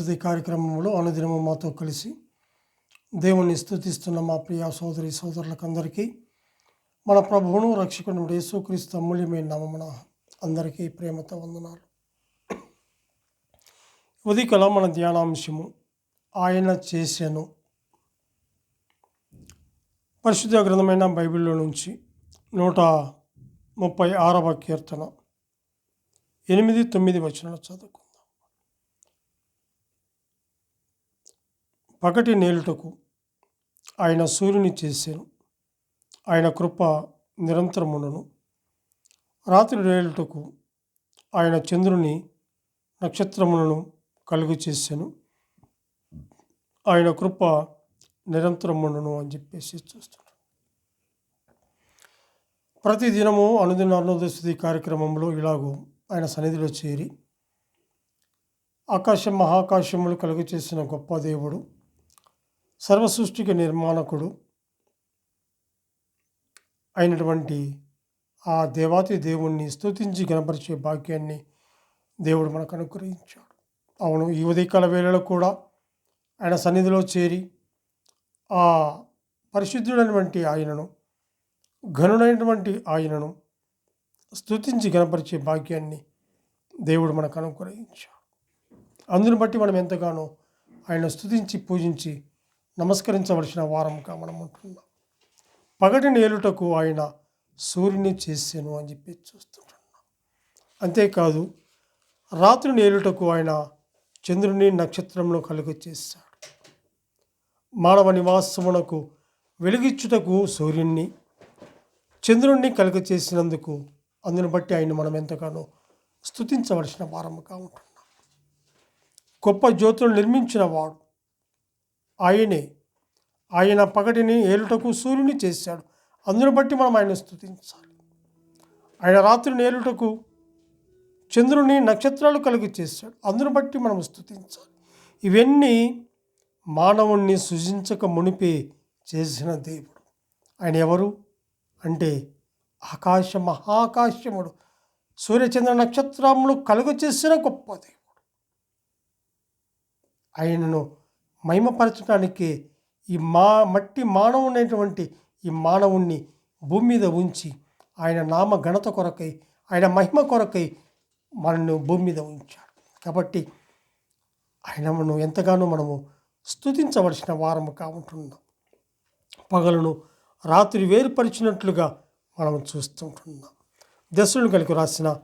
అనుదిన కార్యక్రమంలో అనుదినము మాతో కలిసి దేవుణ్ణి స్థుతిస్తున్న మా ప్రియ సోదరి సోదరులకందరికీ మన ప్రభువును రక్షకుడు యేసుక్రీస్తు అమూల్యమైన నమమున అందరికీ ప్రేమతో వందనాలు. ఉదికల మన ధ్యానాంశము ఆయన చేశాను పరిశుద్ధ గ్రంథమైన బైబిల్లో నుంచి నూట ముప్పై ఆరవ కీర్తన ఎనిమిది తొమ్మిది వచనాలు చదువుకు. పగటి నేలుటకు ఆయన సూర్యుని చేశాను ఆయన కృప నిరంతరమునను. రాత్రి నేలుటకు ఆయన చంద్రుని నక్షత్రములను కలుగు చేశాను ఆయన కృప నిరంతరమునను అని చెప్పేసి చూస్తున్నాడు. ప్రతి దినము అనుదిన అరుణోదయస్థితి కార్యక్రమంలో ఇలాగూ ఆయన సన్నిధిలో చేరి ఆకాశం మహాకాశములు కలుగు చేసిన గొప్ప దేవుడు సర్వసృష్టికి నిర్మాణకుడు అయినటువంటి ఆ దేవాతి దేవుణ్ణి స్తుతించి గణపరిచే భాగ్యాన్ని దేవుడు మనకు అనుగ్రహించాడు. అవును ఈ ఉదయకాల వేళలో కూడా ఆయన సన్నిధిలో చేరి ఆ పరిశుద్ధుడైనటువంటి ఆయనను ఘనుడైనటువంటి ఆయనను స్తుతించి గణపరిచే భాగ్యాన్ని దేవుడు మనకు అనుగ్రహించాడు. అందుని బట్టి మనం ఎంతగానో ఆయన స్తుతించి పూజించి నమస్కరించవలసిన వారంగా మనం ఉంటున్నాం పగటి నేలుటకు ఆయన సూర్యుని చేసాను అని చెప్పి చూస్తుంటున్నాం. అంతేకాదు రాత్రి నేలుటకు ఆయన చంద్రుని నక్షత్రంలో కలుగు చేశాడు మానవ నివాసమునకు వెలిగిచ్చుటకు సూర్యుణ్ణి చంద్రుణ్ణి కలుగ చేసినందుకు అందుని బట్టి ఆయన మనం ఎంతగానో స్తుతించవలసిన వారముగా ఉంటున్నాం. గొప్ప జ్యోతులు నిర్మించిన వాడు ఆయనే. ఆయన పగటిని ఏలుటకు సూర్యుని చేశాడు. అందును బట్టి మనం ఆయన స్తుతించాలి. ఆయన రాత్రిని ఏలుటకు చంద్రుని నక్షత్రాలు కలిగి చేశాడు. అందును బట్టి మనం స్తుతించాలి. ఇవన్నీ మానవుణ్ణి సృజించక మునిపే చేసిన దేవుడు. ఆయన ఎవరు? అంటే ఆకాశ మహాకాశముడు. సూర్యచంద్ర నక్షత్రములు కలుగు చేసిన గొప్ప దేవుడు. ఆయనను మహిమపరచడానికి ఈ మా మట్టి మానవునైనటువంటి ఈ మానవుణ్ణి భూమి మీద ఉంచి ఆయన నామ ఘనత కొరకై ఆయన మహిమ కొరకై మనల్ని భూమి మీద ఉంచాడు. కాబట్టి ఆయనను ఎంతగానో మనము స్తుతించవలసిన వారముగా కావుంటున్నాం పగలను రాత్రి వేరుపరిచినట్లుగా మనం చూస్తుంటున్నాం. దశలు కలిగి రాసిన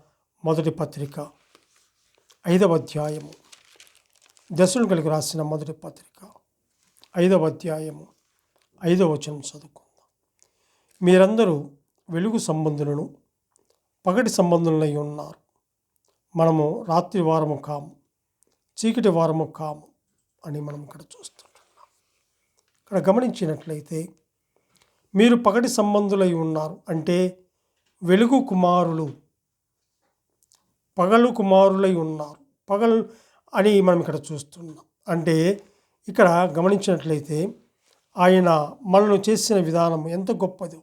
మొదటి పత్రిక ఐదవ అధ్యాయము. దశలు కలిగి రాసిన మొదటి పత్రిక ఐదవ అధ్యాయము ఐదవ వచనం చదువుకుందాం. మీరందరూ వెలుగు సంబంధులను పగటి సంబంధులై ఉన్నారు. మనము రాత్రి వారము కాము చీకటి వారము కాము అని మనం ఇక్కడ చూస్తుంటున్నాం. ఇక్కడ గమనించినట్లయితే మీరు పగటి సంబంధులై ఉన్నారు అంటే వెలుగు కుమారులు పగలు కుమారులై ఉన్నారు. పగలు అని మనం ఇక్కడ చూస్తున్నాం. అంటే ఇక్కడ గమనించినట్లయితే ఆయన మనను చేసిన విధానం ఎంత గొప్పదో.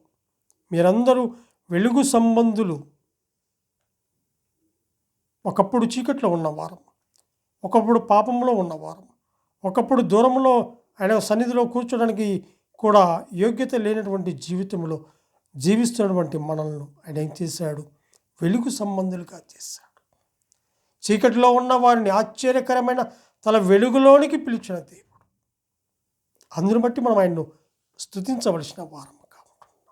మీరందరూ వెలుగు సంబంధులు. ఒకప్పుడు చీకట్లో ఉన్నవారం. ఒకప్పుడు పాపంలో ఉన్నవారం. ఒకప్పుడు దూరంలో ఆయన సన్నిధిలో కూర్చోడానికి కూడా యోగ్యత లేనటువంటి జీవితంలో జీవిస్తున్నటువంటి మనల్ని ఆయన ఏం చేశాడు? వెలుగు సంబంధులుగా చేశాడు. చీకటిలో ఉన్న వారిని ఆశ్చర్యకరమైన తన వెలుగులోనికి పిలిచిన దేవుడు. అందుని బట్టి మనం ఆయన్ను స్థుతించవలసిన వారం కాబట్టి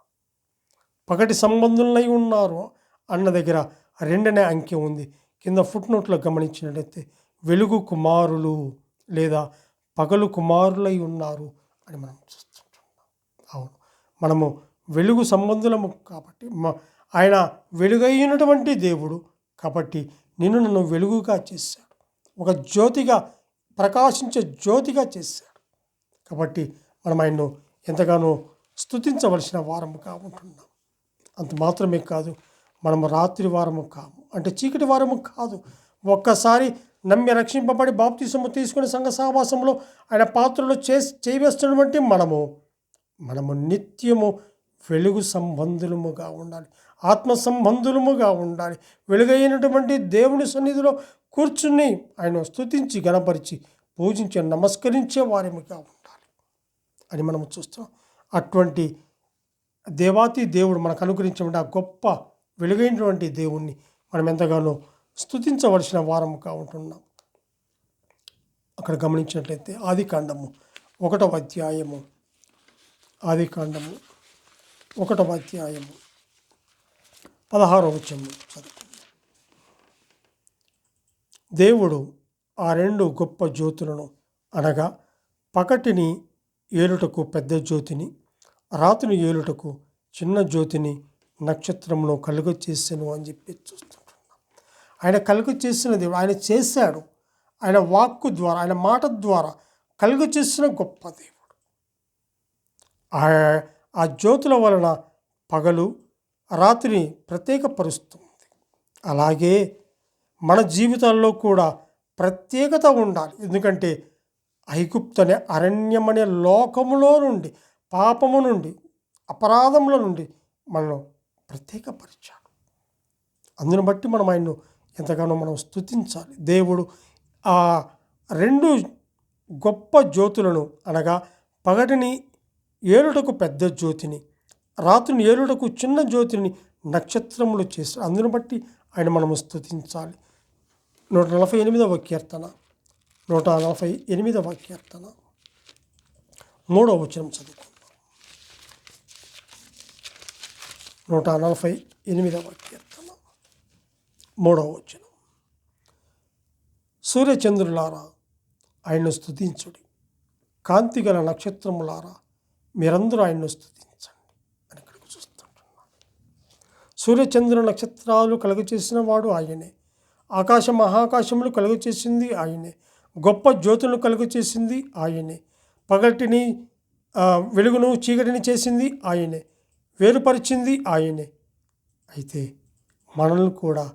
పగటి సంబంధులై ఉన్నారు అన్న దగ్గర రెండనే అంకె ఉంది. కింద ఫుట్ నోట్లో గమనించినట్లయితే వెలుగు కుమారులు లేదా పగలు కుమారులై ఉన్నారు అని మనం చూస్తుంటున్నాం. అవును. మనము వెలుగు సంబంధులము కాబట్టి ఆయన వెలుగైనటువంటి దేవుడు కాబట్టి నిన్ను నన్ను వెలుగుగా చేశాడు. ఒక జ్యోతిగా ప్రకాశించే జ్యోతిగా చేశాడు. కాబట్టి మనం ఆయన్ను ఎంతగానో స్థుతించవలసిన వారముగా ఉంటున్నాం. అంత మాత్రమే కాదు మనము రాత్రి వారము కాము. అంటే చీకటి వారము కాదు. ఒక్కసారి నమ్మి రక్షింపబడి బాప్తిసము తీసుకుని సంఘ సహవాసంలో ఆయన పాత్రలో చేసి చేయవేస్తున్నటువంటి మనము మనము నిత్యము వెలుగు సంబంధులముగా ఉండాలి. ఆత్మ సంబంధులముగా ఉండాలి. వెలుగైనటువంటి దేవుని సన్నిధిలో కూర్చుని ఆయన స్థుతించి గణపరిచి పూజించి నమస్కరించే వారిగా ఉండాలి అని మనం చూస్తున్నాం. అటువంటి దేవాతి దేవుడు మనకు అనుగ్రహించిన ఆ గొప్ప వెలుగైనటువంటి దేవుణ్ణి మనం ఎంతగానో స్థుతించవలసిన వారముగా ఉంటున్నాం. అక్కడ గమనించినట్లయితే ఆది కాండము ఒకటవ అధ్యాయము. ఆది కాండము ఒకటవ అధ్యాయము పదహారవ వచ్చము చదువు దేవుడు ఆ రెండు గొప్ప జ్యోతులను అనగా పకటిని ఏలుటకు పెద్ద జ్యోతిని రాత్రిని ఏలుటకు చిన్న జ్యోతిని నక్షత్రంలో కలుగ చేసాను అని చెప్పి చూస్తుంటున్నాం. ఆయన కలుగ చేసిన దేవుడు ఆయన చేశాడు. ఆయన వాక్కు ద్వారా ఆయన మాట ద్వారా కలుగ చేసిన గొప్ప దేవుడు. ఆ- జ్యోతుల వలన పగలు రాత్రిని ప్రత్యేకపరుస్తుంది. అలాగే మన జీవితాల్లో కూడా ప్రత్యేకత ఉండాలి. ఎందుకంటే ఐగుప్తు అనే అరణ్యం అనే లోకములో నుండి పాపము నుండి అపరాధముల నుండి మనల్ని ప్రత్యేకపరిచాడు. అందును బట్టి మనం ఆయన్ను ఎంతగానో మనం స్తుతించాలి. దేవుడు ఆ రెండు గొప్ప జ్యోతులను అనగా పగటిని ఏలుటకు పెద్ద జ్యోతిని రాత్రిని ఏలుటకు చిన్న జ్యోతిని నక్షత్రములు చేసి అందును బట్టి ఆయన మనము స్థుతించాలి నూట నలభై ఎనిమిదవ కీర్తన నూట నలభై ఎనిమిదవ కీర్తన. మూడవ వచనం చదువుకుందాం. నూట నలభై ఎనిమిదవ కీర్తన మూడవ వచనం. సూర్యచంద్రులారా ఆయన్ను స్థుతించుడి కాంతిగల నక్షత్రములారా మీరందరూ ఆయన్ను స్థుతించండి అని ఇక్కడికి చూస్తుంటున్నాను సూర్యచంద్ర నక్షత్రాలు కలుగచేసిన వాడు ఆయనే. ఆకాశ మహాకాశములు కలుగచేసింది ఆయనే. గొప్ప జ్యోతులను కలుగచేసింది ఆయనే. పగటిని వెలుగును చీకటిని చేసింది ఆయనే. వేరుపరిచింది ఆయనే. అయితే మనల్ని కూడా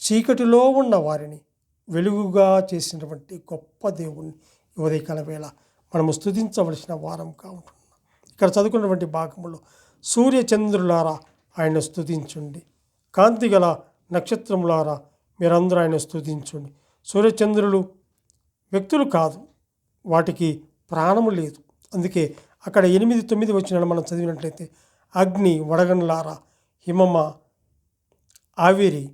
చీకటిలో ఉన్న వారిని వెలుగుగా చేసినటువంటి గొప్ప దేవుణ్ణి ఉదయకాల వేళ మనము స్థుతించవలసిన వారంగా ఉంటున్నాం ఇక్కడ చదువుకున్నటువంటి భాగంలో సూర్య చంద్రులారా ఆయన కాంతి కాంతిగల నక్షత్రములారా మీరందరూ ఆయన స్థుతించండి సూర్యచంద్రులు వ్యక్తులు కాదు వాటికి ప్రాణము లేదు. అందుకే అక్కడ ఎనిమిది తొమ్మిది వచ్చిన మనం చదివినట్లయితే అగ్ని వడగన్లారా హిమమ ఆవిరి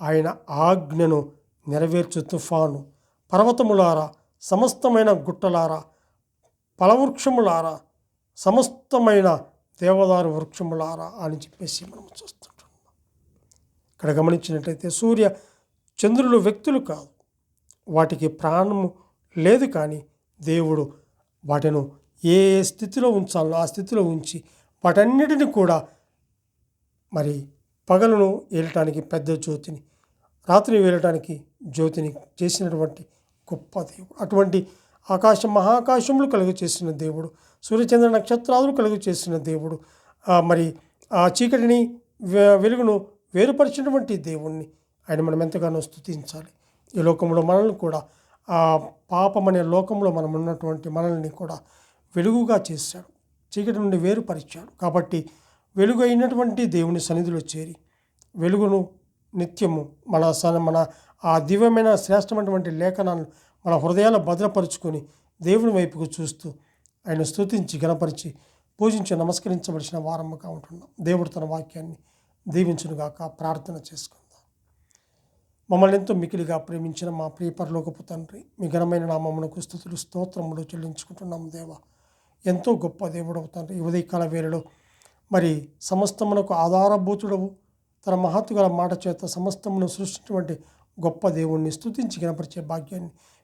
ఆయన ఆజ్ఞను నెరవేర్చు తుఫాను. పర్వతములారా సమస్తమైన గుట్టలారా ఫలవృక్షములారా సమస్తమైన దేవదారు వృక్షములారా అని చెప్పేసి మనం చూస్తుంటున్నాం ఇక్కడ గమనించినట్లయితే సూర్య చంద్రులు వ్యక్తులు కాదు. వాటికి ప్రాణము లేదు కానీ దేవుడు వాటిను ఏ స్థితిలో ఉంచాలో ఆ స్థితిలో ఉంచి వాటన్నిటిని కూడా మరి పగలను ఏలటానికి పెద్ద జ్యోతిని రాత్రి వేలటానికి జ్యోతిని చేసినటువంటి గొప్ప దేవుడు. అటువంటి ఆకాశం మహాకాశములు కలుగు చేసిన దేవుడు సూర్యచంద్ర నక్షత్రాలు కలుగు చేసిన దేవుడు. మరి ఆ చీకటిని వె- వెలుగును వేరుపరిచినటువంటి దేవుణ్ణి ఆయన మనం ఎంతగానో స్తుతించాలి. ఈ లోకంలో మనల్ని కూడా ఆ పాపం అనే లోకంలో మనం ఉన్నటువంటి మనల్ని కూడా వెలుగుగా చేశాడు. చీకటి నుండి వేరుపరిచాడు. కాబట్టి వెలుగు అయినటువంటి దేవుని సన్నిధిలో చేరి వెలుగును నిత్యము మన సన మన ఆ దివ్యమైన శ్రేష్టమైనటువంటి లేఖనాలను మన హృదయాలు భద్రపరుచుకొని దేవుని వైపుకు చూస్తూ ఆయన స్తుతించి గణపరిచి పూజించి నమస్కరించవలసిన వారముగా ఉంటున్నాం. దేవుడు తన వాక్యాన్ని దీవించునుగాక ప్రార్థన చేసుకుందాం. మమ్మల్ని ఎంతో మికిలిగా ప్రేమించిన మా ప్రియపరలోకపు తండ్రి మీ ఘనమైన నామమునకు స్థుతులు స్తోత్రములు చెల్లించుకుంటున్నాం దేవ. ఎంతో గొప్ప దేవుడవు తండ్రి ఉదయకాల వేళలో మరి సమస్తమునకు ఆధారభూతుడవు. తన మహత్తుగల మాట చేత సమస్తమును సృష్టించినటువంటి గొప్ప దేవుణ్ణి స్తుతించి గణపరిచే భాగ్యాన్ని